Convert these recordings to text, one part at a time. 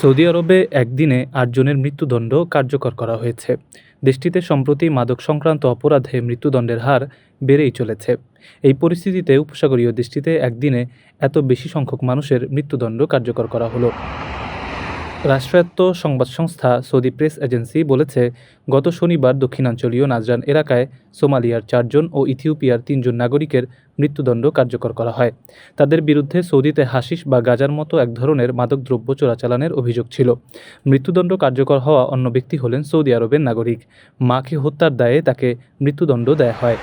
Saudi আরবে একদিনে আটজনের মৃত্যুদণ্ড কার্যকর করা হয়েছে। দেশটিতে সম্প্রতি মাদক সংক্রান্ত অপরাধে মৃত্যুদণ্ডের হার বেড়েই চলেছে। এই পরিস্থিতিতে উপসাগরীয় দেশটিতে একদিনে এত বেশি সংখ্যক মানুষের মৃত্যুদণ্ড কার্যকর করা হলো। রাষ্ট্রায়ত্ত সংবাদ সংস্থা সৌদি প্রেস এজেন্সি বলেছে, গত শনিবার দক্ষিণাঞ্চলীয় নাজরান এলাকায় সোমালিয়ার চারজন ও ইথিওপিয়ার তিনজন নাগরিকের মৃত্যুদণ্ড কার্যকর করা হয়। তাদের বিরুদ্ধে সৌদিতে হাসিস বা গাজার মতো এক ধরনের মাদকদ্রব্য চোরাচালানের অভিযোগ ছিল। মৃত্যুদণ্ড কার্যকর হওয়া অন্য ব্যক্তি হলেন সৌদি আরবের নাগরিক। মাকে হত্যার দায়ে তাকে মৃত্যুদণ্ড দেয়া হয়।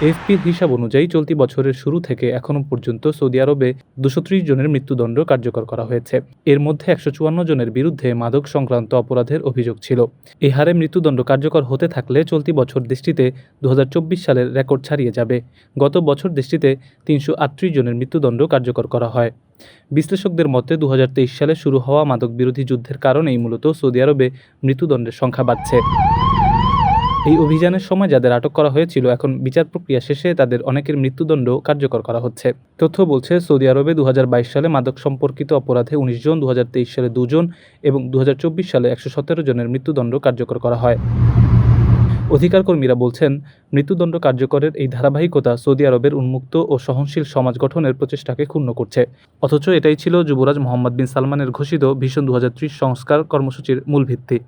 এফপির হিসাব অনুযায়ী চলতি বছরের শুরু থেকে এখনও পর্যন্ত সৌদি আরবে দুশো জনের মৃত্যুদণ্ড কার্যকর করা হয়েছে। এর মধ্যে একশো চুয়ান্ন জনের বিরুদ্ধে মাদক সংক্রান্ত অপরাধের অভিযোগ ছিল। এই হারে মৃত্যুদণ্ড কার্যকর হতে থাকলে চলতি বছর দেশটিতে দু সালের রেকর্ড ছাড়িয়ে যাবে। গত বছর দেশটিতে তিনশো জনের মৃত্যুদণ্ড কার্যকর করা হয়। বিশ্লেষকদের মতে দু হাজার তেইশ সালে শুরু হওয়া মাদক বিরোধী যুদ্ধের কারণেই মূলত সৌদি আরবে মৃত্যুদণ্ডের সংখ্যা বাড়ছে। এই অভিযানের সময় যাদের আটক করা হয়েছিল, এখন বিচার প্রক্রিয়া শেষে তাদের অনেকের মৃত্যুদণ্ড কার্যকর করা হচ্ছে। তথ্য বলছে, সৌদি আরবে দু হাজার বাইশ সালে মাদক সম্পর্কিত অপরাধে উনিশ জন দু হাজার তেইশ সালে দুজন এবং দু হাজার চব্বিশ সালে একশো সতেরো জনের মৃত্যুদণ্ড কার্যকর করা হয়। অধিকার কর্মীরা বলছেন, মৃত্যুদণ্ড কার্যকরের এই ধারাবাহিকতা সৌদি আরবের উন্মুক্ত ও সহনশীল সমাজ গঠনের প্রচেষ্টাকে ক্ষুণ্ণ করছে। অথচ এটাই ছিল যুবরাজ মোহাম্মদ বিন সালমানের ঘোষিত ভীষণ দু হাজার ত্রিশ সংস্কার কর্মসূচির মূল ভিত্তি।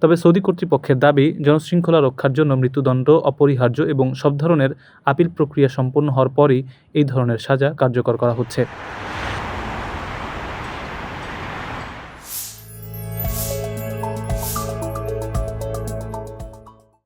তবে সৌদি কর্তৃপক্ষের দাবি, জনশৃঙ্খলা রক্ষার জন্য মৃত্যুদণ্ড অপরিহার্য এবং সব ধরনের আপিল প্রক্রিয়া সম্পন্ন হওয়ার পরই এই ধরনের সাজা কার্যকর করা হচ্ছে।